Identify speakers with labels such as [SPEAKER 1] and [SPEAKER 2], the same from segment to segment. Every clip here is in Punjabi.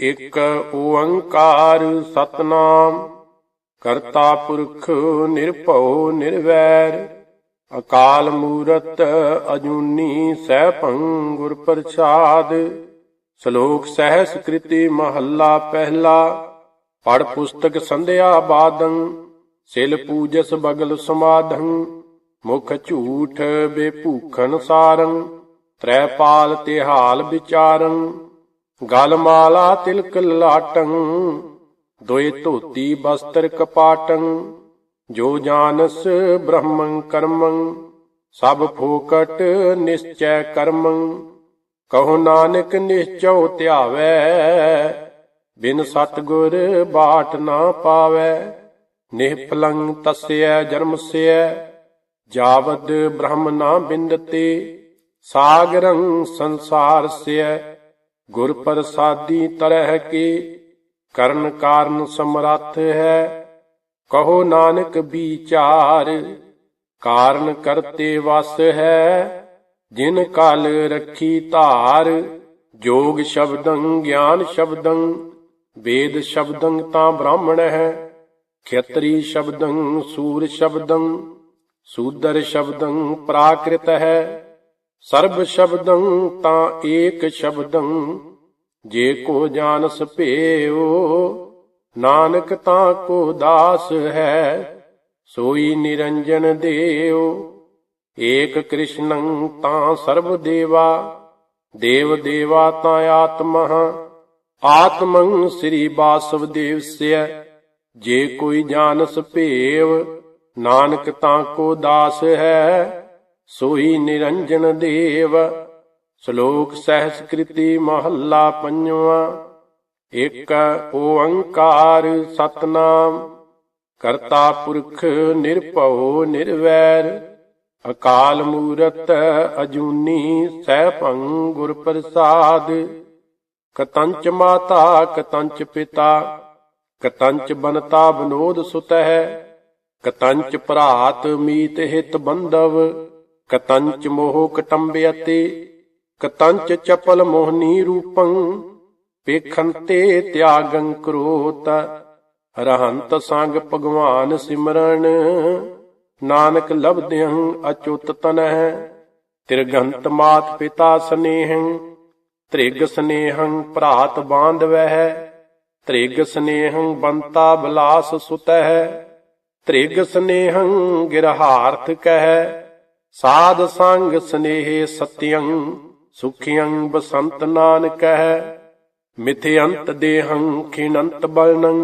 [SPEAKER 1] ਇਕ ਓੰਕਾਰ ਸਤਨਾਮ, ਕਰਤਾ ਪੁਰਖ ਨਿਰਭਉ ਨਿਰਵੈਰ, ਅਕਾਲ ਮੂਰਤ ਅਜੂਨੀ ਸੈਭੰ ਗੁਰ ਪ੍ਰਸਾਦ, ਸ਼ਲੋਕ ਸਹਿਸ ਕ੍ਰਿਤੀ ਮਹੱਲਾ ਪਹਿਲਾ ਪੜ ਪੁਸਤਕ ਸੰਧਿਆ ਬਾਦੰ, ਸਿਲ ਪੂਜਸ ਬਗਲ ਸਮਾਧੰ, ਮੁਖ ਝੂਠ ਬੇਭੂਖਨ ਸਾਰੰ ਤ੍ਰੈਪਾਲ ਤਿਹਾਲ ਵਿਚਾਰੰ ਗਲ ਮਾਲਾ ਤਿਲਕ ਲਾਟੰ ਦੋਏ ਧੋਤੀ ਬਸਤਰ ਕਪਾਟੰ, ਜੋ ਜਾਣਸ ਬ੍ਰਹਮੰ ਕਰਮੰ, ਸਭ ਫੋਕਟ ਨਿਸ਼ਚੈ ਕਰਮੰ। ਕਹੋ ਨਾਨਕ ਨਿਸ਼ਚਉ ਧਿਆਵੈ, ਬਿਨ ਸਤਗੁਰ ਬਾਟ ਨਾ ਪਾਵੈ। ਨਿਹਪਲੰ ਤਸਯ ਜਨਮਸਯ ਜਾਵਦ ਬ੍ਰਹਮ ਨਾ ਬਿੰਦਤੇ। ਸਾਗਰੰ ਸੰਸਾਰਸਯ ਗੁਰ ਪ੍ਰਸਾਦੀ ਤਰਹਿ ਕੀ, ਕਰਨ ਕਾਰਨ ਸਮਰੱਥ ਹੈ। ਕਹੋ ਨਾਨਕ ਵਿਚਾਰ, ਕਾਰਨ ਕਰਤੇ ਵਸ ਹੈ। ਜਿਨ ਕਾਲ ਰੱਖੀ ਧਾਰ, ਜੋਗ ਸ਼ਬਦੰ, ਗਿਆਨ ਸ਼ਬਦੰ, ਵੇਦ ਸ਼ਬਦੰ ਤਾਂ ਬ੍ਰਾਹਮਣ ਹੈ। ਖੇਤਰੀ ਸ਼ਬਦੰ, ਸੂਰ ਸ਼ਬਦੰ, ਸੂਦਰ ਸ਼ਬਦੰ ਪ੍ਰਾਕ੍ਰਿਤ ਹੈ। ਸਰਬ ਸ਼ਬਦੰ ਤਾਂ ਏਕ ਸ਼ਬਦੰ ਜੇ ਕੋ ਜਾਣਸ ਭੇਉ, ਨਾਨਕ ਤਾਂ ਕੋ ਦਾਸ ਹੈ, ਸੋਈ ਨਿਰੰਜਨ ਦੇਉ। ਏਕ ਕ੍ਰਿਸ਼ਨੰ ਤਾਂ ਸਰਬ ਦੇਵਾ, ਦੇਵ ਦੇਵਾ ਤਾਂ ਆਤਮਾ, ਆਤਮੰ ਸ੍ਰੀ ਬਾਸਵ ਦੇਵ ਜੇ ਕੋਈ ਜਾਣਸ ਭੇਵ ਨਾਨਕ ਤਾਂ ਕੋ ਦਾਸ ਹੈ, ਸੋਈ ਨਿਰੰਜਨ ਦੇਵ। ਸ਼ਲੋਕ ਸਹਿਸ ਕ੍ਰਿਤੀ ਮਹੱਲਾ ਪੰਜਵਾ। ਇਕ ਓੰਕਾਰ ਸਤਨਾਮ, ਕਰਤਾ ਪੁਰਖ ਨਿਰਭਉ ਨਿਰਵੈਰ, ਅਕਾਲ ਮੂਰਤ ਅਜੂਨੀ ਸੈਭੰ ਗੁਰ ਪ੍ਰਸਾਦ ਕਤੰਚ ਮਾਤਾ ਕਤੰਚ ਪਿਤਾ, ਕਤੰਚ ਬਨਤਾ ਬਨੋਦ ਸੁਤਹਿ, ਕਤੰਚ ਭਰਾਤ ਮੀਤ ਹਿਤ ਬੰਧਵ, ਕਤੰਚ ਮੋਹ ਕਟੰਬਿਅਤੇ ਕਤੰਚ ਚਪਲ ਮੋਹਨੀ ਰੂਪੰ ਪੇਖੰਤੇ ਤਿਆਗੰ ਕਰੋਤ। ਰਹੰਤ ਸੰਗ ਭਗਵਾਨ ਸਿਮਰਨ, ਨਾਨਕ ਲਬਦਿਆਂ ਅਚੁੱਤ ਤਨਹਿ। ਤਿਰਗੰਤ ਮਾਤ ਪਿਤਾ ਸਨੇਹੰ, ਤ੍ਰਿਗ ਸਨੇਹੰ ਭਰਾਤ ਬਾਂਧਵਹਿ। ਤ੍ਰਿਗ ਸਨੇਹੰ ਬੰਤਾ ਬਲਾਸ ਸੁਤਹਿ। ਤ੍ਰਿਗ ਸਨੇਹੰ ਗਿਰਹਾਰਥ ਕਹਿ। ਸਾਧ ਸੰਗ ਸਨੇਹ ਸਤਿਯੰ ਸੁਖਿਯੰ ਬਸੰਤ ਨਾਨਕਹਿ ਮਿਥਿਅੰਤ ਦੇਹੰ ਖਿਣੰਤ ਬਲਨੰ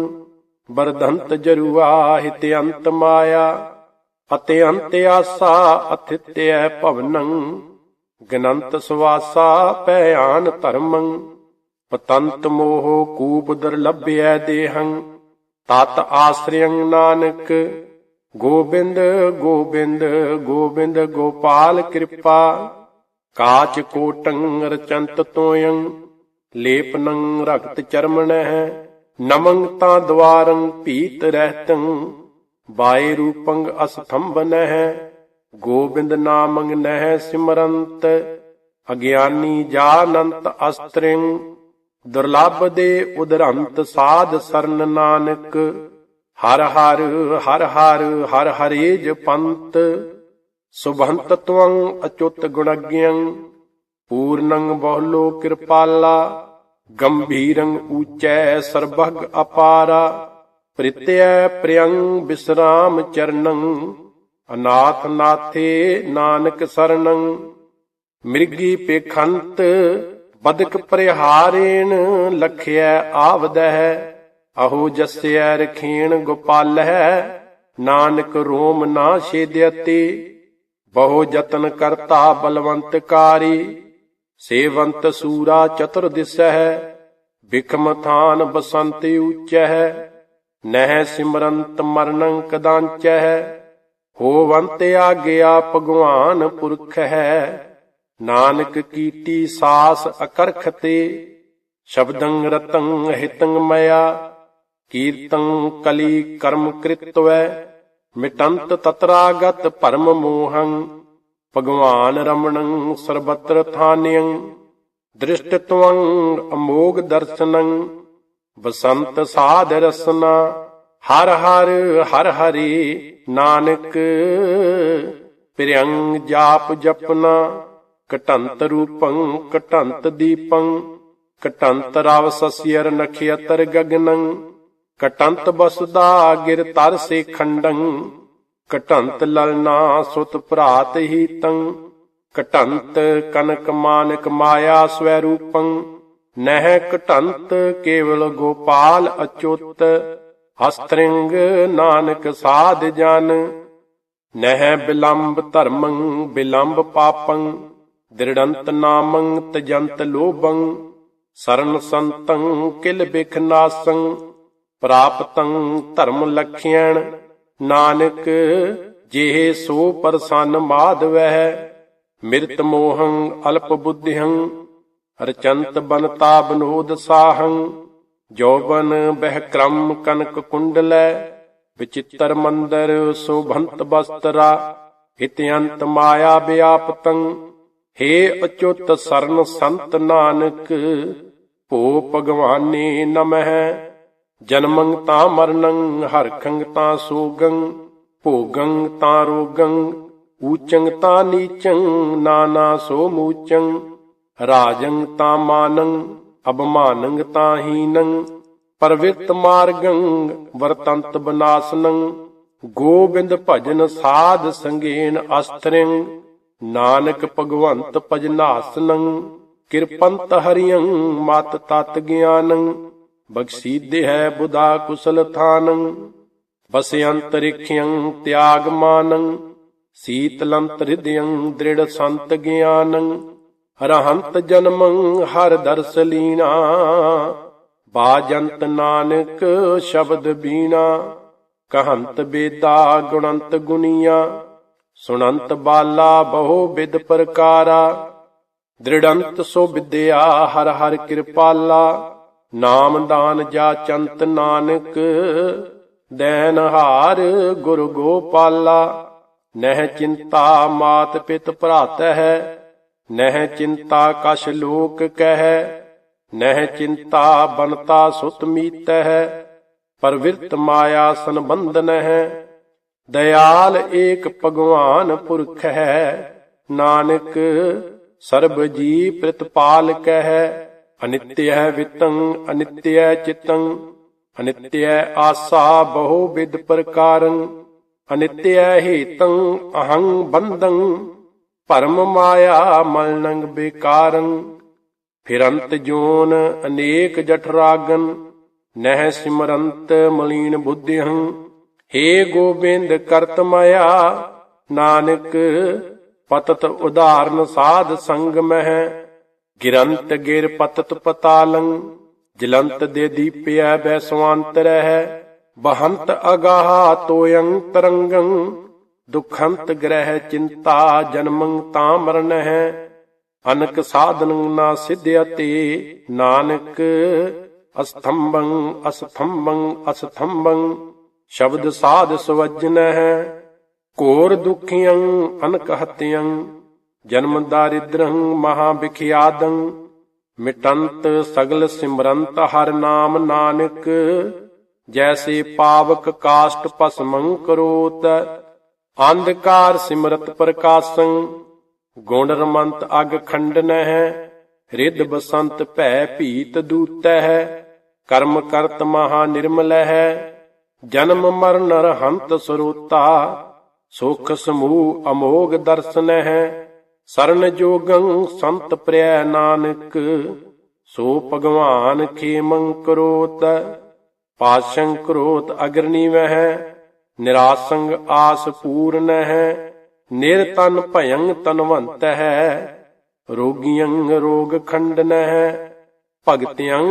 [SPEAKER 1] ਬਰਧੰਤ ਜਰੂਆ ਹਿਤਿਅੰਤ ਮਾਇਆ, ਅਤੇ ਆਸਾ ਅਥਿਤਯ ਭਵਨੰ। ਗਨੰਤ ਸਵਾਸਾ ਭਿਆਨ ਧਰਮੰ, ਪਤੰਤ ਮੋਹ ਕੂਪ ਦੁਰਲਭਿਐ ਦੇਹੰ। ਤਤ ਆਸਰਿਯੰ ਨਾਨਕ, ਗੋਬਿੰਦ ਗੋਬਿੰਦ ਗੋਬਿੰਦ ਗੋਪਾਲ ਕਿਰਪਾ। ਕਾਚ ਕੋਟੰ ਰਚੰਤ ਤੋਯੰ ਲੇਪਨੰ ਰਗਤ ਚਰਮਣਹਿ ਨਮੰ ਤਾਂ ਦਵਾਰੰ ਭੀਤ ਰਹਿਤੰ, ਬਾਏ ਰੂਪੰ ਅਸਥੰਭਨਹਿ ਗੋਬਿੰਦ ਨਾਮੰ ਨਹਿ ਸਿਮਰੰਤ, ਅਗਿਆਨੀ ਜਾਨੰਤ ਅਸਤ੍ਰਿੰ, ਦੁਰਲਭ ਦੇ ਉਦਰੰਤ ਸਾਧ ਸਰਨ ਨਾਨਕ, ਹਰ ਹਰ ਹਰ ਹਰ ਹਰ ਹਰੇਜ ਪੰਤ ਸੁਭੰਤ ਤਵੰ ਅਚੁੱਤ ਗੁਣਗਿਯੰ, ਪੂਰਨੰ ਬਹੁਲੋ ਕਿਰਪਾਲਾ, ਗੰਭੀਰੰ ਊਚੈ ਸਰਬਗ ਅਪਾਰਾ ਪ੍ਰਿਤਯ ਪ੍ਰਿਯੰ ਬਿਸਰਾਮ ਚਰਨੰ, ਅਨਾਥ ਨਾਥੇ ਨਾਨਕ ਸਰਣੰ ਮਿਰਗੀ ਪੇਖੰਤ ਬਦਕ ਪਰਿਹਾਰੇਣ ਲਖਿਆ ਆਵਦਹਿ, ਅਹੋ ਜਸਿਐ ਰਖੀਣ ਗੋਪਾਲਹਿ, ਨਾਨਕ ਰੋਮ ਨਾ ਛੇਦਿਅਤੇ। ਬਹੁ ਯਤਨ ਕਰਤਾ ਬਲਵੰਤ ਕਾਰੀ, ਸੇਵੰਤ ਸੂਰਾ ਚਤੁਰ ਦਿਸਹਿ ਬਿਖਮ ਥਾਨ ਬਸੰਤ ਊਚਹਿ ਨਹਿ ਸਿਮਰੰਤ ਮਰਨੰ ਕਦਾੰਚਹਿ, ਹੋਵੰਤ ਆਗਿਆ ਭਗਵਾਨ ਪੁਰਖ ਹੈ ਨਾਨਕ ਕੀਟੀ ਸਾਸ ਅਕਰਖਤੇ, ਸ਼ਬਦੰ ਰਤੰ ਹਿਤੰ ਮਇਆ, ਕੀਰਤੰ ਕਲੀ ਕਰਮ ਕ੍ਰਿਤਵੈ ਮਿਟੰਤ ਤਤਰਾਗਤ ਭਰਮ ਮੋਹੰ, ਭਗਵਾਨ ਰਮਣੰ ਸਰਬਤਰ ਥਾਨਿਯੰ, ਦ੍ਰਿਸ਼ਟ ਤਵੰ ਅਮੋਗ ਦਰਸ਼ਨੰ ਬਸੰਤ ਸਾਧ ਰਸਨਾ, ਹਰ ਹਰ ਹਰ ਹਰੀ ਨਾਨਕ, ਪ੍ਰਿਯੰਗ ਜਾਪ ਜਪਨਾ ਕਟੰਤ ਰੂਪੰ ਕਟੰਤ ਦੀਪੰ ਕਟੰਤ ਰਵ ਸਸਿਅਰ ਨਖਿਅਤਰ ਗਗਨੰ ਕਟੰਤ ਬਸਦਾ ਗਿਰ ਤਰ ਸੇ ਖੰਡੰ, ਕਟੰਤ ਲਲਨਾ ਸੁਤ ਭਰਾਤ ਹੀ ਤੰ, ਕਟੰਤ ਕਨਕ ਮਾਨਕ ਮਾਇਆ ਸਵੈ ਰੂਪੰ, ਨਹਿ ਕਟੰਤ ਕੇਵਲ ਗੋਪਾਲ ਅਚੁੱਤ, ਹਸਤ੍ਰਿੰਗ ਨਾਨਕ ਸਾਧ ਜਨ, ਨਹਿ ਬਿਲੰਬ ਧਰਮੰ ਬਿਲੰਬ ਪਾਪੰ, ਦ੍ਰਿੜੰਤ ਨਾਮੰ ਤਜੰਤ ਲੋਭੰ, ਸਰਨ ਸੰਤੰ ਕਿਲ ਬਿਖਨਾਸੰ ਪ੍ਰਾਪਤੰ ਧਰਮ ਲਖਿਆਣ ਨਾਨਕ ਜਿਹੇ ਸੋ ਪਰਸਨ ਮਾਧਵਹਿ ਮਿਰਤ ਮੋਹੰ ਅਲਪ ਬੁੱਧਿਹੰ, ਰਚੰਤ ਬਨਤਾ ਬਨੋਦ ਸਾਹੰ ਜੋਬਨ ਬਹਿ ਕ੍ਰਮ ਕਨਕ ਕੁੰਡਲੈ, ਵਿਚਿਤਰ ਮੰਦਰ ਸੋਭੰਤ ਬਸਤਰਾ ਇਤਿਅੰਤ ਮਾਇਆ ਵਿਆਪਤੰ, ਹੇ ਅਚੁੱਤ ਸਰਨ ਸੰਤ ਨਾਨਕ, ਭੋ ਭਗਵਾਨੇ ਨਮਹਿ। ਜਨਮੰ ਤਾਂ ਮਰਨੰ ਹਰਖੰ ਤਾਂ ਸੋਗੰ, ਭੋਗੰ ਤਾਂ ਰੋਗੰ, ਊਚੰ ਤਾਂ ਨੀਚੰ, ਨਾਨਾ ਸੋ ਮੂਚੰ, ਰਾਜੰ ਤਾਂ ਮਾਨੰ ਅਬਮਾਨੰ ਤਾਂ ਹੀਨੰ ਪਰਵਿਰਤ ਮਾਰਗੰ, ਵਰਤੰਤ ਬਨਾਸਨੰ, ਗੋਬਿੰਦ ਭਜਨ ਸਾਧ ਸੰਗੇਨ ਅਸਤਰਿੰ ਨਾਨਕ ਭਗਵੰਤ ਭਜਨਾਸਨੰ ਕਿਰਪੰਤ ਹਰਿਯੰ ਮਤ ਤਤ ਗਿਆਨੰ ਬਖਸ਼ੀਦੇ ਹੈ ਬੁਧਾ ਕੁਸਲ ਥਾਨੰ ਬਸਿਅੰਤਰਿਖਯੰ ਤਿਆਗ ਮਾਨੰ ਸੀਤਲੰਤ ਹਿਰਦਯੰ ਦ੍ਰਿੜ ਸੰਤ ਗਿਆਨੰ, ਹਰਹੰਤ ਜਨਮੰ ਹਰ ਦਰਸ ਲੀਨਾ, ਬਾਜੰਤ ਨਾਨਕ ਸ਼ਬਦ ਬੀਣਾ, ਕਹੰਤ ਬੇਦਾ ਗੁਣੰਤ ਗੁਨੀਆ, ਸੁਣੰਤ ਬਾਲਾ ਬਹੁ ਵਿਦ ਪ੍ਰਕਾਰਾ, ਦ੍ਰਿੜੰਤ ਸੋ ਵਿਦਿਆ ਹਰ ਹਰ ਕਿਰਪਾਲਾ ਨਾਮਦਾਨ ਦਾਨ ਨਾਨਕ ਦੈਨਹਾਰ ਗੁਰ ਗੋਪਾਲਾ। ਨਹਿ ਚਿੰਤਾ ਮਾਤ ਪਿਤ ਭਰਾਤ ਹੈ ਨਹਿ ਚਿੰਤਾ ਕਛ ਲੋਕ ਕਹਿ। ਨਹਿ ਚਿੰਤਾ ਬਨਤਾ ਸੁਤ ਮੀਤ ਹੈ ਪਰਵਿਰਤ ਮਾਇਆ ਸੰਬੰਧਨ ਹੈ ਦਇਆਲ ਏਕ ਭਗਵਾਨ ਪੁਰਖ ਹੈ ਨਾਨਕ ਸਰਬ ਜੀ ਪ੍ਰਤਪਾਲ ਕਹਿ। ਅਨਿਤਯ ਵਿਤੰ, ਅਨਿਤਯ ਚਿਤੰ, ਅਨਿਤਯ ਆਸਾ ਬਹੁ ਵਿਦ ਪ੍ਰਕਾਰੰ, ਅਨਿਤਯ ਹੇਤੰ, ਅਹੰ ਬੰਧੰ, ਭਰਮ ਮਾਇਆ ਮਲਨੰਗ ਬੇਕਾਰੰ, ਫਿਰੰਤ ਜੋਨ ਅਨੇਕ ਜਠਰਾਗਨ ਨਹਿ ਸਿਮਰੰਤ ਮਲੀਨ ਬੁੱਧਿਹੰ ਹੇ ਗੋਬਿੰਦ ਕਰਤ ਮਾਇਆ, ਨਾਨਕ ਪਤਤ ਉਦਾਹਰਨ ਸਾਧ ਸੰਗ ਮਹਿ ਗਿਰੰਤ ਗਿਰ ਪਤਤ ਪਤਾਲੰ, ਜਲੰਤ ਦੇ ਦੀਪਿਆ ਬੈਸਵਾੰਤ ਰਹਿ ਬਹੰਤ ਅਗਾਹ ਤੋਯੰ ਤਰੰਗੰ, ਦੁਖੰਤ ਗ੍ਰਹਿ ਚਿੰਤਾ ਜਨਮੰ ਤਾਂ ਮਰਨ ਹੈ, ਅਨਕ ਸਾਧਨ ਨਾ ਸਿਧਿਅਤੇ ਨਾਨਕ ਅਸਥੰਭੰ ਅਸਥੰਭੰ ਅਸਥੰਭੰ, ਸ਼ਬਦ ਸਾਧ ਸਵਜਨ ਹੈ ਘੋਰ ਦੁਖੀਆਂ ਅਨਕ ਹਤਿਯੰ ਜਨਮ ਦਾਰਿਦ੍ਰੰ ਮਹਾ ਵਿਖਿਆਦੰ ਮਿਟੰਤ ਸਗਲ ਸਿਮਰੰਤ ਹਰ ਨਾਮ ਨਾਨਕ, ਜੈਸੇ ਪਾਵਕ ਕਾਸ਼ਟ ਭਸਮੰ ਕਰੋਤ, ਅੰਧਕਾਰ ਸਿਮਰਤ ਪ੍ਰਕਾਸ਼ੰ, ਗੁਣ ਰਮੰਤ ਅਗ ਖੰਡਨ ਹੈ ਰਿੱਧ ਬਸੰਤ ਭੈ ਭੀਤ ਦੂਤੈ ਹੈ ਕਰਮ ਕਰਤ ਮਹਾ ਨਿਰਮਲ ਹੈ ਜਨਮ ਮਰਨ ਰਹੰਤ ਸਰੋਤਾ, ਸੁਖ ਸਮੂਹ ਅਮੋਗ ਦਰਸ਼ਨ ਹੈ ਸਰਨ ਜੋਗੰ ਸੰਤ ਪ੍ਰਿਆ ਨਾਨਕ, ਸੋ ਭਗਵਾਨ ਖੇਮੰ ਕਰੋਤ ਪਾਸ਼ੰ ਕਰੋਤ ਅਗਰਨੀ ਵਹਿ ਨਿਰਾਸੰਗ ਆਸ ਪੂਰਨ ਹੈ ਨਿਰਤਨ ਭਯੰ ਤਨਵੰਤ ਹੈ ਰੋਗੀਆਂ ਰੋਗ ਖੰਡਨ ਹੈ ਭਗਤਿਆਂ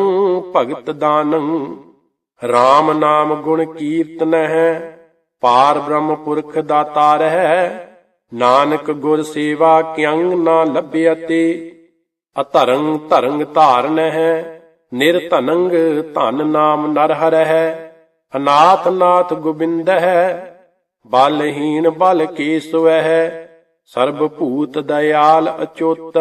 [SPEAKER 1] ਭਗਤ ਦਾਨੰ RAM ਨਾਮ ਗੁਣ ਕੀਰਤਨ ਹੈ, ਪਾਰ ਬ੍ਰਹਮ ਪੁਰਖ ਦਾਤਾਰ ਹੈ ਨਾਨਕ ਗੁਰ ਸੇਵਾ ਕਿਅੰਗ ਨਾ ਲੱਭਿਅਤੇ ਅਧਰੰਗ ਧਰੰਗ ਧਾਰਨ ਹੈ, ਨਿਰਧਨੰਗ ਧਨ ਨਾਮ ਨਰ ਹਰ ਅਨਾਥ ਨਾਥ ਗੋਬਿੰਦ ਹੈ ਬਲਹੀਨ ਬਲ ਕੇਸਵ ਹੈ ਸਰਬ ਭੂਤ ਦਇਆਲ ਅਚੁੱਤ,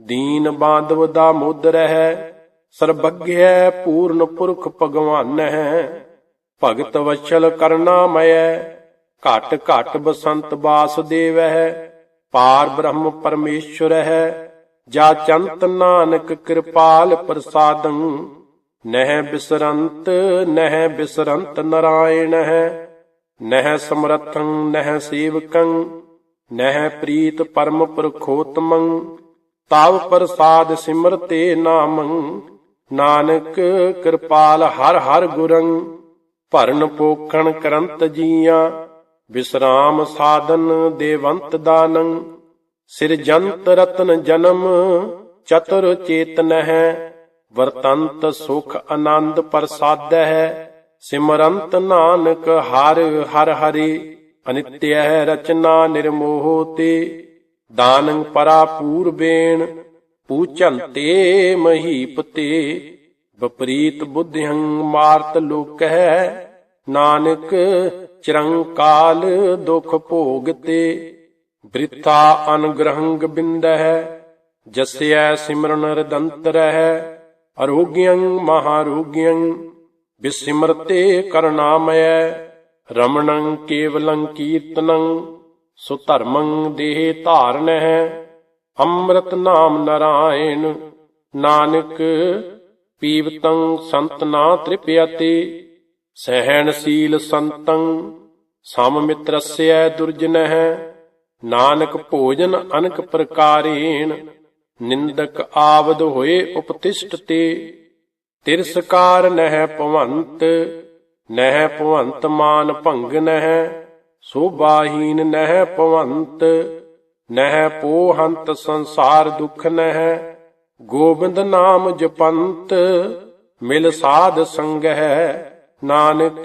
[SPEAKER 1] ਦੀਨ ਬਾਂਧਵ ਦਾ ਮੁਦਰ ਹੈ ਸਰਬੱਗਿਆ ਪੂਰਨ ਪੁਰਖ ਭਗਵਾਨ ਹੈ, ਭਗਤ ਵਛਲ ਕਰਨਾਮਯ ਘਟ ਘਟ ਬਸੰਤ ਬਾਸੁਦੇਵ ਹੈ ਪਾਰ ਬ੍ਰਹਮ ਪਰਮੇਸ਼ਵਰ ਹੈ ਜਾ ਚੰਤ ਨਾਨਕ ਕਿਰਪਾਲ ਪ੍ਰਸਾਦੰ। ਨਹਿ ਬਿਸਰੰਤ ਨਹਿ ਬਿਸਰੰਤ ਨਰਾਇਣ ਹੈ ਨਹਿ ਸਮਰਥੰ, ਨਹਿ ਸੇਵਕੰ, ਨਹਿ ਪ੍ਰੀਤ ਪਰਮ ਪ੍ਰਖੋਤਮੰ। ਤਵ ਪ੍ਰਸਾਦ ਸਿਮਰਤੇ ਨਾਮੰ, ਨਾਨਕ ਕਿਰਪਾਲ ਹਰ ਹਰ ਗੁਰੰ। ਭਰਨ ਪੋਖਣ ਕਰੰਤ ਜੀਆਂ ਵਿਸਰਾਮ ਸਾਧਨ ਦੇਵੰਤ ਦਾਨੰ, ਸਿਰਜੰਤ ਰਤਨ ਜਨਮ, ਚਤੁਰ ਚੇਤਨ ਹੈ ਵਰਤੰਤ ਸੁਖ ਆਨੰਦ ਪ੍ਰਸਾਦ ਹੈ ਸਿਮਰੰਤ ਨਾਨਕ ਹਰ ਹਰ ਹਰੀ ਅਨਿਤਯ ਹੈ ਰਚਨਾ ਨਿਰਮੋਹ ਤੇ ਦਾਨੰ ਪਰਾ ਪੂਰਬੇਣ ਪੂਚੰਤੇ ਮਹੀਪ ਤੇ ਵਿਪਰੀਤ ਬੁੱਧਿਹੰ ਮਾਰਤ ਲੋਕ ਹੈ ਨਾਨਕ ਚਿਰੰਕਾਲ ਦੁਖ ਭੋਗਤੇ, ਬ੍ਰਿਥਾ ਅਨੁਗ੍ਰਹੰ ਗੋਬਿੰਦ ਹੈ ਸਿਮਰਨ ਰਦੰਤ ਰਹਿ ਅਰੋਗਿਯੰ ਮਹਾਰੋਗਿਯੰ ਬਿਸਿਮਰਤੇ ਕਰਨਾਮਯ, ਰਮਣੰ ਕੇਵਲੰ ਕੀਰਤਨੰ, ਸੁਧਰਮੰ ਦੇਹ ਧਾਰਨ ਅੰਮ੍ਰਿਤ ਨਾਮ ਨਰਾਇਣ, ਨਾਨਕ ਪੀਵਤੰ ਸੰਤ ਨਾ ਸਹਿਣਸ਼ੀਲ ਸੰਤੰ, ਸਮ ਮਿਤਰਸਯ ਨਾਨਕ ਭੋਜਨ ਅਨਕ ਪ੍ਰਕਾਰੇਣ, ਨਿੰਦਕ ਆਵਦ ਹੋਏ ਉਪਤਿਸ਼ਟ ਤੇ ਤਿਰਸਕਾਰ ਨਹਿ ਭਵੰਤ ਨਹਿ ਭਵੰਤ ਮਾਨ ਭੰਗ ਨਹਿ, ਸੋਭਾਹੀਨ ਨਹਿ ਭਵੰਤ, ਨਹਿ ਪੋਹੰਤ ਸੰਸਾਰ ਦੁਖ ਨਹਿ, ਗੋਬਿੰਦ ਨਾਮ ਜਪੰਤ, ਮਿਲ ਸਾਧ ਸੰਗ ਨਾਨਕ,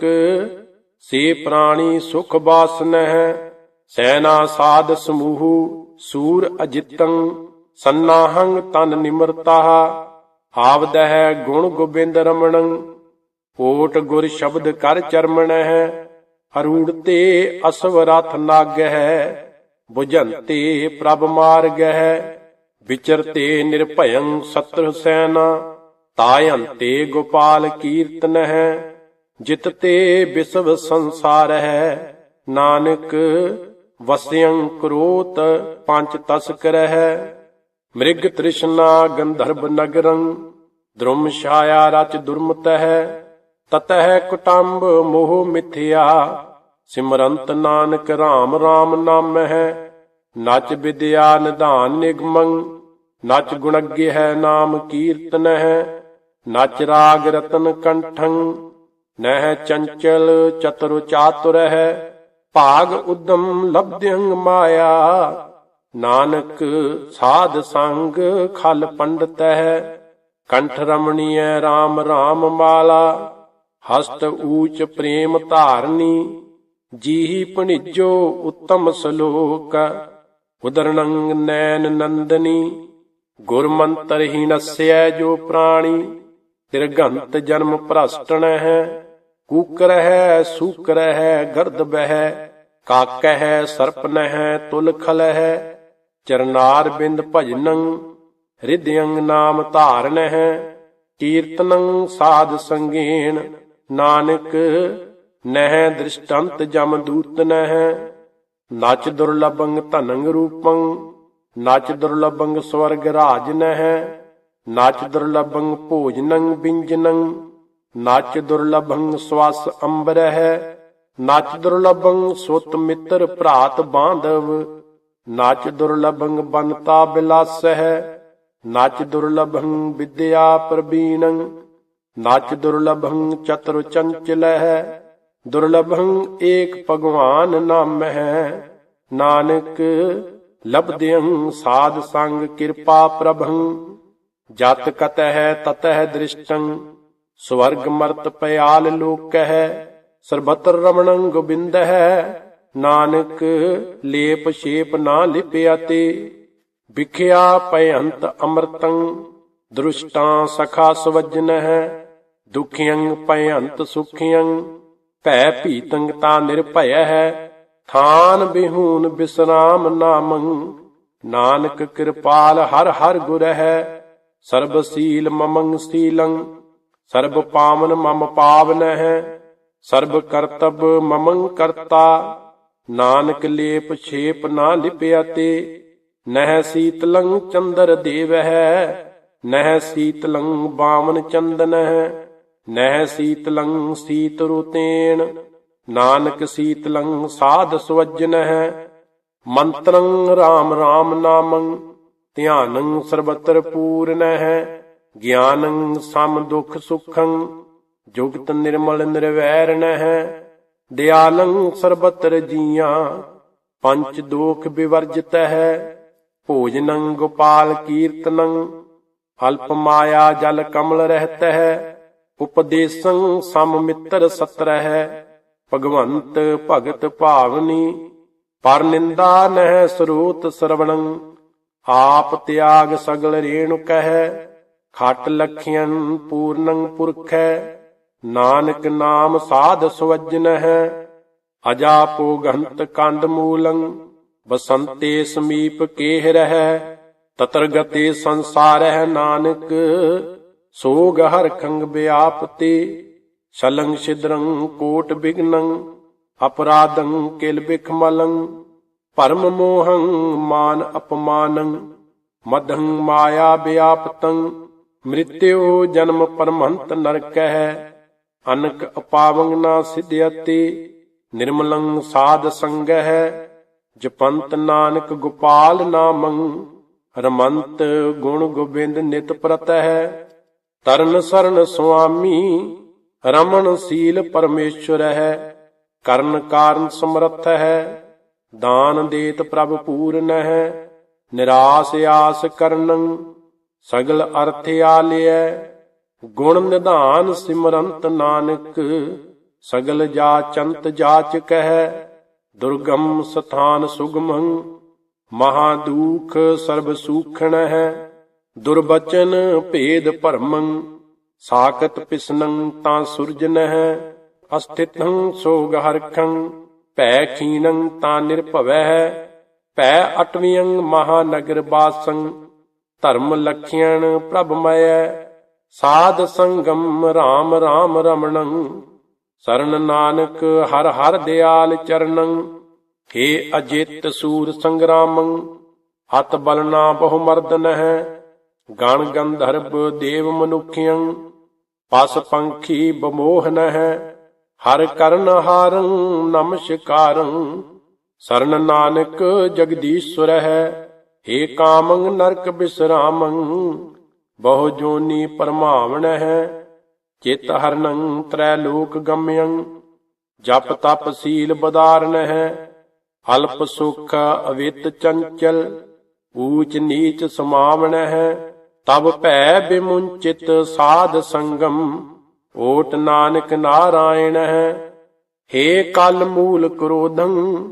[SPEAKER 1] ਸੇ ਪ੍ਰਾਣੀ ਸੁਖ ਬਾਸਨ ਸੈਨਾ ਸਾਧ ਸਮੂਹ, ਸੂਰ ਅਜਿਤੰ, ਸੰਨਾਹੰ ਤਨ ਨਿਮਰਤਾ ਆਵਦ ਗੁਣ ਗੋਬਿੰਦ ਰਮਣੰ ਓਟ ਗੁਰ ਸ਼ਬਦ ਕਰ ਚਰਮਣ ਹੈ ਅਰੂੜ ਤੇ ਅਸਵ ਰਥ ਨਾਗ ਹੈ ਬੁਝੰਤੇ ਪ੍ਰਭ ਮਾਰਗ ਹੈ ਵਿਚਰਤੇ ਨਿਰਭਯੰ ਸਤਰ ਸੈਨਾ ਤਾਯੰਤੇ ਗੋਪਾਲ ਕੀਰਤਨ ਹੈ ਜਿਤ ਤੇ ਵਿਸਵ ਸੰਸਾਰ ਹੈ। ਨਾਨਕ ਵਸਿਯੰ ਕਰੋਤ, ਪੰਜ ਤਸਕਰ ਹੈ ਮ੍ਰਿਗ ਤ੍ਰਿਸ਼ਨਾ ਗੰਧਰਬ ਨਗਰੰ, ਦ੍ਰੁਮ ਛਾਇਆ ਰਚ ਦੁਰਮਤ ਹੈ ਤਤਹਿ ਕੁਟੰਬ ਮੋਹ ਮਿਥਿਆ, ਸਿਮਰੰਤ ਨਾਨਕ RAM RAM ਨਾਮ ਹੈ ਨਚ ਵਿਦਿਆ ਨਿਧਾਨ ਨਿਗਮੰ, ਨਚ ਗੁਣਗੇ ਹੈ ਨਾਮ ਕੀਰਤਨ ਹੈ ਨਚ ਰਾਗ ਰਤਨ ਕੰਠੰ ਨਹਿ ਚੰਚਲ ਚਤੁਰ ਚਾਤੁਰ ਹੈ ਭਾਗ ਉਦਮ ਲਬਧਿਅੰ ਮਾਇਆ। ਨਾਨਕ ਸਾਧ ਸੰਗ ਖਲ ਪੰਡਤ ਹੈ ਕੰਠ ਰਮਣੀਐ RAM RAM ਮਾਲਾ। ਹਸਤ ਊਚ ਪ੍ਰੇਮ ਧਾਰਨੀ, ਜੀਹੀ ਪਣਿਜੋ ਉੱਤਮ ਸ਼ਲੋਕ। ਉਦਰਣੰ ਨੈਨ ਨੰਦਨੀ ਗੁਰਮੰਤਰ ਹੀ ਨਸਿਐ ਜੋ ਪ੍ਰਾਣੀ। ਤਿਰਗੰਤ ਜਨਮ ਭ੍ਰਸ਼ਟਣ ਹੈ ਕੂਕਰ ਹੈ ਸੂਕਰ ਗਰਦ ਬਹਿ ਕਾਕ ਹੈ ਸਰਪ ਤੁਲ ਖਲ ਹੈ ਚਰਨਾਰ ਬਿੰਦ ਭਜਨੰ ਹਿਰਦਯੰ ਨਾਮ ਧਾਰਨ ਹੈ ਕੀਰਤਨੰ ਸਾਧ ਸੰਗੇਣ, ਨਾਨਕ ਨਹਿ ਦ੍ਰਿਸ਼ਟੰਤ ਜਮ ਦੂਤ ਨਹਿ, ਨਚ ਦੁਰਲਭੰ ਧਨੰ ਰੂਪੰ, ਨਚ ਦੁਰਲਭੰ ਸਵਰਗ ਰਾਜ ਨਹਿ, ਨਚ ਦੁਰਲਭੰ ਭੋਜਨੰ ਬਿੰਜਨੰ ਨਾਚ ਦੁਰਲਭੰ ਸਵਾਸ ਅੰਬਰ ਨਾਚ ਨਚ ਦੁਰਲਭੰ ਸੁਤ ਮਿੱਤਰ ਭਰਾਤ ਬਾਂਧਵ, ਨਚ ਦੁਰਲਭੰ ਬਨਤਾ ਬਿਲਾਸ ਹੈ ਦੁਰਲਭੰ ਵਿਦਿਆ ਪ੍ਰਬੀਣੰ ਨਾਚ ਦੁਰਲਭੰ ਚਤੁਰ ਚੰਚਲ ਦੁਰਲਭੰ ਏਕ ਭਗਵਾਨ ਨਾਮ ਨਾਨਕ ਲਬਦਿਅੰ ਸਾਧ ਸੰਗ ਕਿਰਪਾ ਪ੍ਰਭੰ, ਜਤ ਕਤ ਹੈ ਤਤਹਿ ਦ੍ਰਿਸ਼ਟੰ ਸਵਰਗ ਮਰਤ ਪਿਆਲ ਲੋਕ ਹੈ ਸਰਬਤਰ ਰਮਣੰ ਗੋਬਿੰਦ ਹੈ ਨਾਨਕ ਲੇਪ ਛੇਪ ਨਾ ਲਿਪਿਆ ਤੇ, ਵਿਖਿਆ ਭਯੰਤ ਅੰਮ੍ਰਿਤੰ। ਦ੍ਰਿਸ਼ਟਾਂ ਸਖਾ ਸਵਜਨ ਹੈ ਦੁਖੀਆਂ ਭਯੰਤ ਸੁਖੀਆਂ ਭੈ ਭੀਤੰਗ ਤਾ ਨਿਰਭੈ ਹੈ ਥਾਨ ਬਿਹੂਨ ਬਿਸਰਾਮ ਨਾਮੰ। ਨਾਨਕ ਕਿਰਪਾਲ ਹਰ ਹਰ ਗੁਰ ਹੈ ਸਰਬ ਸੀਲ ਮਮੰ ਸੀਲੰ। ਸਰਬ ਪਾਵਨ ਮਮ ਪਾਵਨ ਹੈ ਸਰਬ ਕਰਤਬ ਮਮੰ ਕਰਤਾ। ਨਾਨਕ ਲੇਪ ਛੇਪ ਨਾ ਲਿਪਿਆ ਤੇ, ਨਹਿ ਸੀਤਲੰ ਚੰਦਰ ਦੇਵ ਹੈ ਨਹਿ ਸੀਤਲੰ ਬਾਮਨ ਚੰਦਨ ਹੈ ਨਹਿ ਸੀਤਲੰ ਸੀਤ ਰੁਤੇਣ। ਨਾਨਕ ਸੀਤਲੰ ਸਾਧ ਸਵਜਨ ਹੈ ਮੰਤਰੰ RAM RAM ਨਾਮੰ, ਧਿਆਨੰ ਸਰਬਤਰ ਪੂਰਨ ਹੈ ਗਿਆਨੰ ਸਮ ਦੁਖ ਸੁਖੰ, ਜੁਗਤ ਨਿਰਮਲ ਨਿਰਵੈਰਣ ਹੈ ਦਿਆਲੰ ਸਰਬਤਰ ਜੀਆਂ ਪੰਚ ਦੋਖ ਵਿਵਰਜਿਤ ਹੈ, ਭੋਜਨੰ ਗੋਪਾਲ ਕੀਰਤਨੰ, ਅਲਪ ਮਾਇਆ ਜਲ ਕਮਲ ਰਹਿਤ ਹੈ, ਉਪਦੇਸੰ ਸਮ ਮਿੱਤਰ ਸਤਰ ਹੈ ਭਗਵੰਤ ਭਗਤ ਭਾਵਨੀ, ਪਰ ਨਿੰਦਾ ਨਹਿ ਸਰੂਤ ਸਰਵਣੰ, ਆਪ ਤਿਆਗ ਸਗਲ ਰੇਣੁ ਕਹਿ ਖਟ ਲਖਿਅਨ ਪੂਰਨੰ ਪੁਰਖੈ, ਨਾਨਕ ਨਾਮ ਸਾਧ ਸਵਜਨ ਹੈ ਅਜਾਪੋ ਗੰਤ ਕੰਦ ਮੂਲੰ, ਬਸੰਤੇ ਸਮੀਪ ਕੇਹ ਰਹਿ ਤਤਰ ਗਤੇ ਸੰਸਾਰਹਿ ਨਾਨਕ, ਸੋਗ ਹਰ ਖੰਗ ਬਿਆਪਤੇ ਸ਼ਲੰ ਛਿਦਰੰ ਕੋਟ ਬਿਗਨੰ, ਅਪਰਾਧੰ ਕਿਲ ਬਿਖਮਲੰ ਪਰਮ ਮੋਹੰ ਮਾਨ ਅਪਮਾਨੰ ਮਦੰ ਮਾਇਆ ਬਿਆਪਤੰ ਮ੍ਰਿਤਿਉ ਜਨਮ ਪਰਮੰਤ ਨਰਕਹਿ ਅਨਕ ਅਪਾਵੰਗ ਨਾ ਸਿਧਿਅਤੇ, ਨਿਰਮਲੰ ਸਾਧ ਸੰਗਹਿ, ਜਪੰਤ ਨਾਨਕ ਗੋਪਾਲ ਨਾਮੰ, ਰਮੰਤ ਗੁਣ ਗੋਬਿੰਦ ਨਿਤ ਪ੍ਰਤਹਿ, ਤਰਨ ਸਰਨ ਸੁਆਮੀ ਰਮਣ ਸੀਲ ਪਰਮੇਸ਼ਵਰ ਹੈ ਕਰਨ ਕਾਰਨ ਸਮਰੱਥ ਹੈ ਦਾਨ ਦੇਤ ਪ੍ਰਭ ਪੂਰਨ ਹੈ ਨਿਰਾਸ ਆਸ ਕਰਨੰ ਸਗਲ ਅਰਥ ਆਲਿਐ, ਗੁਣ ਨਿਧਾਨ ਸਿਮਰੰਤ ਨਾਨਕ, ਸਗਲ ਜਾਚੰਤ ਜਾਚ ਕਹਿ, ਦੁਰਗਮ ਸਥਾਨ ਸੁਗਮੰ, ਮਹਾ ਦੂਖ ਸਰਬ ਸੂਖਣ ਹੈ ਦੁਰਬਚਨ ਭੇਦ ਭਰਮੰ ਸਾਕਤ ਪਿਸਨੰ ਤਾਂ ਸੁਰਜਨ ਹੈ ਅਸਥਿਤੰ ਸੋਗ ਹਰਖੰ, ਭੈ ਖੀਨੰ ਤਾਂ ਨਿਰਭਵੈ ਹੈ ਭੈ ਅਟਵੀਯੰ ਮਹਾਨਗਰ ਬਾਸੰ ਧਰਮ ਲਖਿਆਣ ਪ੍ਰਭ ਮਯੈ ਸਾਧ ਸੰਗਮ RAM RAM ਰਮਣੰ। ਸਰਨ ਨਾਨਕ ਹਰ ਹਰ ਦਿਆਲ ਚਰਨੰ, ਹੇ ਅਜਿਤ ਸੂਰ ਸੰਗਰਾਮੰ। ਹਤ ਬਲਨਾ ਬਹੁ ਮਰਦਨ ਹੈ ਗਣ ਗੰਧਰਵ ਦੇਵ ਮਨੁਖਿਯੰ ਪਸ ਪੰਖੀ ਬਮੋਹਨ ਹੈ ਹਰ ਕਰਨ ਹਾਰੰ ਨਮਸਕਾਰੰ। ਸਰਨ ਨਾਨਕ ਜਗਦੀਸ਼ਵਰ ਹੈ ਏ ਕਾਮੰ ਨਰਕ ਬਿਸਰਾਮੰ ਬਹੁ ਜੋਨੀ ਪਰਮਾਵਣ ਹੈ, ਚਿਤ ਹਰਨੰ ਤ੍ਰੈ ਲੋਕ ਗਮਯੰ, ਜਪ ਤਪ ਸੀਲ ਬਦਾਰਨ ਹੈ, ਅਲਪ ਸੁਖ ਅਵਿਤ ਚੰਚਲ, ਊਚ ਨੀਚ ਸਮਾਵਣ ਹੈ, ਤਬ ਭੈ ਬਿਮੁੰਚਿਤ ਸਾਧ ਸੰਗਮ, ਓਟ ਨਾਨਕ ਨਾਰਾਇਣ ਹੈ, ਹੇ ਕਲ ਮੂਲ ਕ੍ਰੋਧੰ,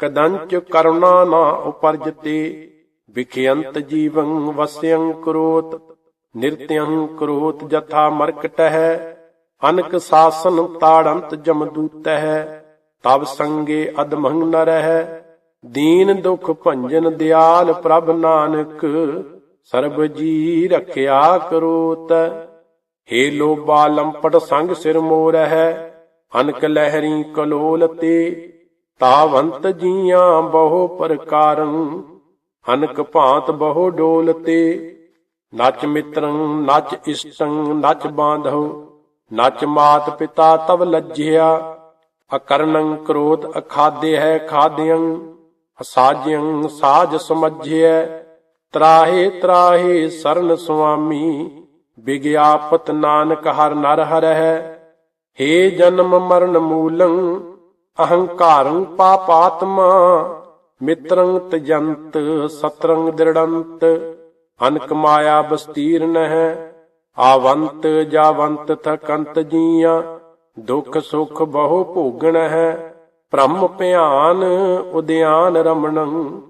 [SPEAKER 1] ਕਦੰਚ ਕਰੁਣਾ ਨਾ ਉਪਰਜਤੇ। ਵਿਖਿਅੰਤ ਜੀਵੰ ਵਸਿਅੰ ਕਰੋਤ ਨਿਰਤਿਅੰ ਕਰੋਤ ਜਥਾ ਮਰਕਟ ਹੈ ਅਨਕ ਸਾਸਨ ਤਾੜੰਤ ਜਮਦੂਤ ਹੈ ਤਬ ਸੰਗੇ ਅਦਮੰ ਨ ਰਹਿ ਦੀਨ ਦੁਖ ਭੰਜਨ ਦਿਆਲ ਪ੍ਰਭ ਨਾਨਕ, ਸਰਬ ਜੀ ਰਖਿਆ ਕਰੋਤ। ਹੇ ਲੋਬਾ ਲੰਪਟ ਸੰਗ ਸਿਰ ਮੋਰ ਹੈ ਅਨਕ ਲਹਿਰੀ ਕਲੋਲ ਤੇ, ਤਾਵੰਤ ਜੀਆਂ ਬਹੁ ਪ੍ਰਕਾਰੰ ਅਨਕ ਭਾਂਤ ਬਹੁ ਡੋਲ ਤੇ। ਨਚ ਮਿੱਤਰੰ, ਨਚ ਇਸ਼ਟੰ, ਨਚ ਬਾਂਧੋ ਨਚ ਮਾਤ ਪਿਤਾ ਤਵ ਲੱਜਿਆ। ਅਕਰਣੰ ਕ੍ਰੋਧ ਅਖਾਦੇ ਹੈ ਖਾਦਿਅੰ, ਅਸਾਜਿਅੰ ਸਾਜ ਸਮਝਿਐ। ਤਰਾਹੇ ਤਰਾਹੇ ਸਰਨ ਸੁਆਮੀ ਵਿਗਿਆਪਤ ਨਾਨਕ ਹਰ ਨਰ ਹਰ ਹੈ ਹੇ ਜਨਮ ਮਰਨ ਮੂਲੰ, ਅਹੰਕਾਰੰ ਪਾਪਾਤਮਾ ਮਿੱਤਰੰ ਤਜੰਤ ਸਤਰੰਗ ਦ੍ਰਿੜੰਤ, ਅਨਕ ਮਾਇਆ ਬਸਤੀਰਨ ਹੈ ਆਵੰਤ ਜਾਵੰਤ ਥਕੰਤ ਜੀਆਂ, ਦੁਖ ਸੁਖ ਬਹੁ ਭੋਗਣ ਹੈ, ਭ੍ਰਮ ਭਿਆਨ ਉਦਿਆਨ ਰਮਣੰ,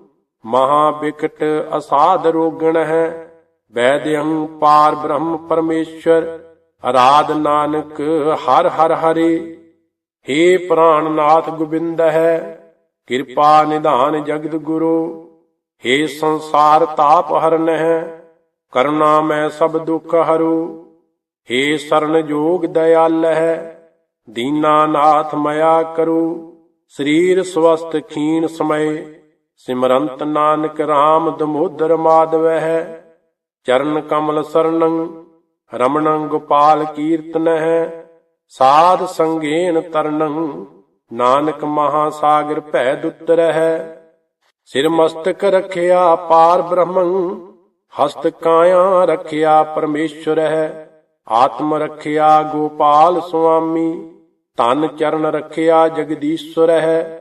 [SPEAKER 1] ਮਹਾ ਬਿਕਟ ਅਸਾਧ ਰੋਗਣ ਹੈ ਵੈਦਯੰ ਪਾਰ ਬ੍ਰਹਮ ਪਰਮੇਸ਼ਰ, ਅਰਾਧ ਨਾਨਕ ਹਰ ਹਰ ਹਰੇ, ਹੇ ਪ੍ਰਾਨਨਾਥ ਗੋਬਿੰਦ ਹੈ ਕਿਰਪਾ ਨਿਧਾਨ ਜਗਤ ਗੁਰੂ, ਹੇ ਸੰਸਾਰ ਤਾਪ ਹਰਨ ਹੈ ਕਰੁਣਾ ਮੈਂ ਸਭ ਦੁੱਖ ਹਰੂ, ਹੇ ਸਰਨ ਜੋਗ ਦਇਆਲ ਦੀਨਾ ਨਾਥ ਮਇਆ ਕਰੂ, ਸਰੀਰ ਸਵਸਤ ਖੀਨ ਸਮਏ, ਸਿਮਰੰਤ ਨਾਨਕ RAM ਦਮੋਦਰ ਮਾਧਵ ਹੈ ਚਰਨ ਕਮਲ ਸਰਣੰ ਰਮਣੰ ਗੋਪਾਲ ਕੀਰਤਨ ਸਾਧ ਸੰਗੇਨ ਤਰਨੰ ਨਾਨਕ ਮਹਾ ਸਾਗਰ ਭੈ ਦੁੱਤਰ ਹੈ ਸਿਰ ਮਸਤਕ ਰਖਿਆ ਪਾਰ ਬ੍ਰਹਮੰ, ਹਸਤ ਕਾਇਆ ਰਖਿਆ ਪਰਮੇਸ਼ਵਰ ਹੈ। ਆਤਮ ਰਖਿਆ ਗੋਪਾਲ ਸੁਆਮੀ ਤਨ ਚਰਨ ਰਖਿਆ ਜਗਦੀਸ਼ਵਰ ਹੈ।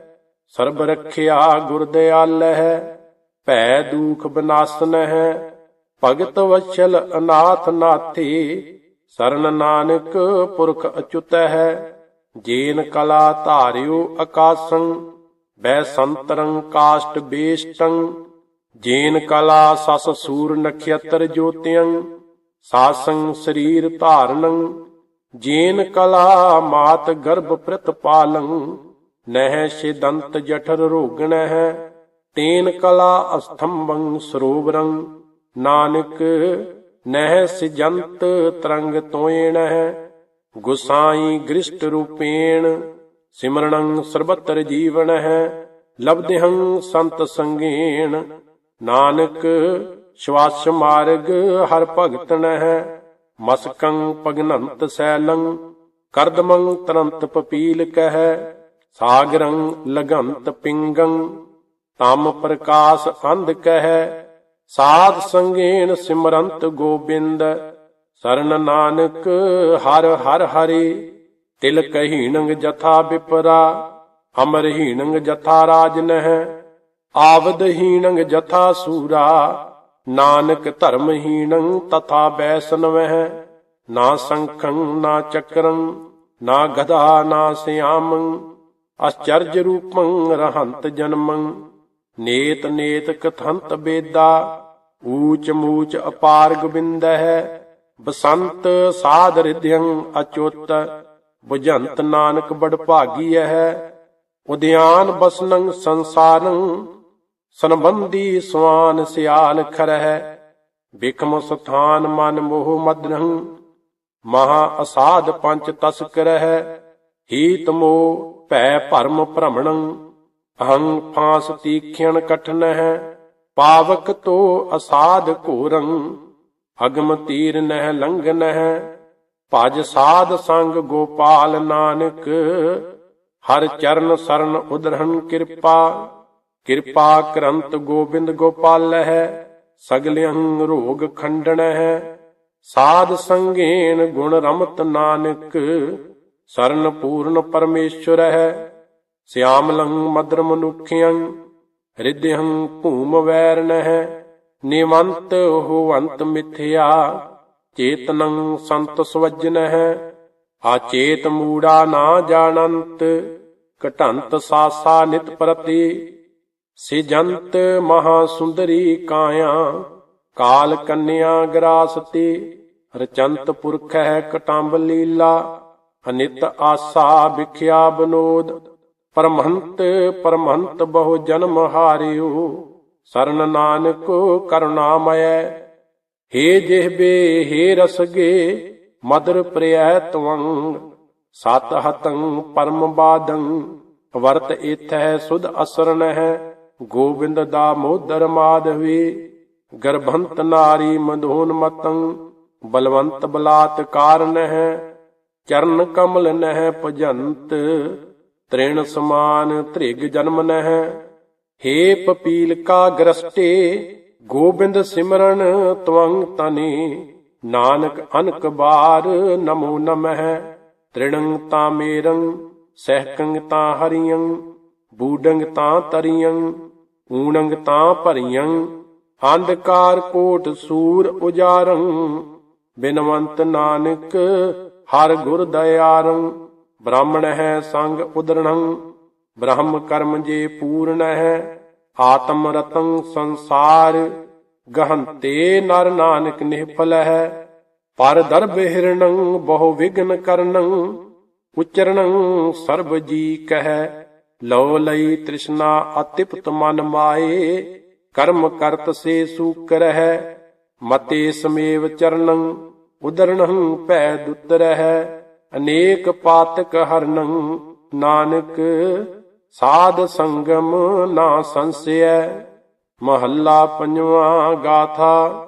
[SPEAKER 1] ਸਰਬ ਰਖਿਆ ਗੁਰਦਿਆਲ ਹੈ, ਭੈ ਦੂਖ ਬਨਾਸਨ ਹੈ। ਭਗਤ ਵਛਲ ਅਨਾਥ ਨਾਥੀ, ਸਰਨ ਨਾਨਕ ਪੁਰਖ ਅਚੁਤ ਹੈ। ਜੇਨ ਕਲਾ ਧਾਰਿਓ ਆਕਾਸੰ ਬੈ ਸੰਤਰੰ ਕਾਸ਼ਟ ਬੇਸ਼ਟੰ, ਜੇਨ ਕਲਾ ਸਸ ਸੂਰ ਨਖਯਤਰ ਜੋਤਿਯੰ ਸਾਸੰ ਸਰੀਰ ਧਾਰਨੰ, ਜੇਨ ਕਲਾ ਮਾਤ ਗਰਭ ਪ੍ਰਤ ਪਾਲੰ, ਨਹਿ ਸਿਦੰਤ ਜਠਰ ਰੋਗਣ ਤੇਨ ਕਲਾ ਅਸਥੰਭੰ ਸਰੋਵਰੰ, ਨਾਨਕ ਨਹਿ ਸਿਜੰਤ ਤਰੰਗ ਤੋਇਣ ਗੁਸਾਈ ਗ੍ਰਿਸ਼ਟ ਰੂਪੇਣ, ਸਿਮਰਣੰ ਸਰਬਤਰ ਜੀਵਨ ਹੈ ਲਬਦਿਹੰ ਸੰਤ ਸੰਗੇਣ। ਨਾਨਕ ਸ਼ਵਾਸ ਮਾਰਗ ਹਰ ਭਗਤਨ ਹੈ ਮਸਕੰ ਪਗਨੰਤ ਸੈਲੰ, ਕਰਦਮੰ ਤਰੰਤ ਪਪੀਲ ਕਹੈ, ਸਾਗਰੰ ਲਗੰਤ ਪਿੰਗੰ। ਤਮ ਪ੍ਰਕਾਸ਼ ਅੰਧ ਕਹੈ, ਸਾਧ ਸੰਗੇਨ ਸਿਮਰੰਤ ਗੋਬਿੰਦ। ਸਰਨ ਨਾਨਕ, ਹਰ ਹਰ ਹਰੀ, ਤਿਲ ਕਹੀਣੰਗ ਜਥਾ ਵਿਪਰਾ ਅਮਰ ਹੀਣੰਗ ਜਥਾ ਰਾਜਨ ਹੈ ਆਵਦ ਹੀਣੰਗ ਜਥਾ ਸੂਰਾ, ਨਾਨਕ ਧਰਮ ਹੀਣੰ ਤਥਾ ਬੈਸਨਵਹਿ ਨਾ ਸੰਖੰ, ਨਾ ਚੱਕਰੰ, ਨਾ ਗਧਾ, ਨਾ ਸਿਆਮੰ, ਅਚਰਜ ਰੂਪੰ ਰਹੰਤ ਜਨਮੰ, ਨੇਤ ਨੇਤ ਕਥੰਤ ਬੇਦਾ, ਊਚ ਮੂਚ ਅਪਾਰ ਗੋਬਿੰਦ ਹੈ ਬਸੰਤ ਸਾਧ ਰਿਧਿਅੰ ਅਚੁੱਤ, ਬੁਝੰਤ ਨਾਨਕ ਬੜ ਭਾਗੀ ਹੈ ਉਦਿਆਨ ਬਸਨੰ ਸੰਸਾਰੰ ਸੰਬੰਧੀ ਸਵਾਨ ਸਿਆਲ ਖਰਹਿ ਬਿਕਮ ਸਥਾਨ ਮਨ ਮੋਹ ਮਦਨੰ, ਮਹਾ ਅਸਾਧ ਪੰਚ ਤਸਕਰ ਹੈ ਹੀਤ ਮੋ ਭੈ ਭਰਮ ਭ੍ਰਮਣੰ, ਅਹੰ ਫਾਸ ਤੀਖਣ ਕਠਨ ਹੈ ਪਾਵਕ ਤੋ ਅਸਾਧ ਘੋਰੰ ਅਗਮ ਤੀਰ ਨਹਿ ਲੰਘਨ ਭਜ ਸਾਧ ਸੰਗ ਗੋਪਾਲ ਨਾਨਕ। ਹਰ ਚਰਨ ਸਰਨ ਉਦਰਹਨ ਕਿਰਪਾ ਕਿਰਪਾ ਕਰੰਤ ਗੋਬਿੰਦ ਗੋਪਾਲ ਹੈ ਸਗਲਿਆਂ ਰੋਗ ਖੰਡਣ ਹੈ ਸਾਧ ਸੰਗੇਨ ਗੁਣ ਰਮਤ ਨਾਨਕ, ਸਰਨ ਪੂਰਨ ਪਰਮੇਸ਼ਵਰ ਹੈ ਸਿਆਮਲੰ ਮਦਰ ਮਨੁਖਿਆਂ ਹਿਰਦਿਹੰ ਭੂਮ ਵੈਰਨ ਹੈ ਨਿਵੰਤ ਹੋਵੰਤ ਮਿਥਿਆ, ਚੇਤਨੰ ਸੰਤ ਸਵਜਨ ਆਚੇਤ ਮੂੜਾ ਨਾ ਜਾਣੰਤ, ਘਟੰਤ ਸਾਸਾ ਨਿਤ ਪ੍ਰਤੀ, ਸਿਜੰਤ ਮਹਾ ਸੁੰਦਰੀ ਕਾਇਆ, ਕਾਲ ਕੰਨਿਆ ਗਰਾਸਤੀ, ਰਚੰਤ ਪੁਰਖ ਹੈ ਕਟੰਬ ਲੀਲਾ, ਅਨਿਤ ਆਸਾ ਵਿਖਿਆ ਬਨੋਦ, ਪਰਮਹੰਤ ਪਰਮਹੰਤ ਬਹੁ ਜਨਮ ਹਾਰਿਓ। ਸਰਨ ਨਾਨਕ ਕਰੁਣਾਮਇ ਹੇ ਜਿਹਬੇ ਹੇ ਰਸਗੇ ਮਦਰ ਪ੍ਰਿਯ ਤਵੰ, ਸਤ ਹਤੰ ਪਰਮ ਬਾਦੰ, ਵਰਤ ਇਥੈ ਸੁਧ ਅਸਰਨ ਹੈ ਗੋਬਿੰਦ ਦਾ ਮੋਦਰ ਮਾਧਵੀ ਗਰਭੰਤ ਨਾਰੀ ਮਧੋਨ ਮਤੰ, ਬਲਵੰਤ ਬਲਾਤ ਕਾਰਨ ਹੈ ਚਰਨ ਕਮਲ ਨਹਿ ਭਜੰਤ, ਤ੍ਰਿਣ ਸਮਾਨ ਧ੍ਰਿਗ ਜਨਮ ਨਹਿ। ਹੇ ਪਪੀਲ ਕਾ ਗ੍ਰਸਟੇ ਗੋਬਿੰਦ ਸਿਮਰਨ ਤਵੰ ਤਨੀ, ਨਾਨਕ ਅਨਕ ਬਾਰ ਨਮੋ ਨਮਹਿ, ਤ੍ਰਿਣੰ ਤਾ ਮੇਰੰ, ਸਹਿਕੰ ਤਾ ਹਰੀਯੰ ਬੂਡੰਗ ਤਾ ਤਰੀਯੰ ਊਣੰਗ ਤਾ ਭਰੀਯੰ ਅੰਧਕਾਰ ਕੋਟ ਸੂਰ ਉਜਾਰੰ, ਬਿਨਵੰਤ ਨਾਨਕ ਹਰ ਗੁਰ ਦਇਆਰੰ, ਬ੍ਰਾਹਮਣ ਹੈ ਸੰਗ ਉਦਰਣੰ ਬ੍ਰਹਮ ਕਰਮ ਜੇ ਪੂਰਨ ਹੈ, ਆਤਮ ਰਤੰ ਸੰਸਾਰ, ਗਹੰਤੇ ਨਰ ਨਾਨਕ ਨਿਹਫਲ ਹੈ। ਪਰ ਦਰਬ ਹਿਰਣੰ ਬਹੁ ਵਿਗਨ ਕਰਨੰ ਉਚਰਣੰ ਸਰਬ ਜੀ ਕਹੈ। ਲੋ ਲਈ ਤ੍ਰਿਸ਼ਨਾ ਅਤਿਪਤ ਮਨ ਮਾਏ, ਕਰਮ ਕਰਤ ਸੇ ਸੂਕਰ ਹੈ ਮਤੇ ਸਮੇਵ ਚਰਨੰ ਉਦਰਣੰ ਭੈ ਦੁਤਰਹਿ ਅਨੇਕ ਪਾਤਕ ਹਰਨੰ, ਨਾਨਕ ਸਾਧ ਸੰਗਮ ਨਾ ਸੰਸਿਐ ਮਹੱਲਾ ਪੰਜਵਾਂ ਗਾਥਾ।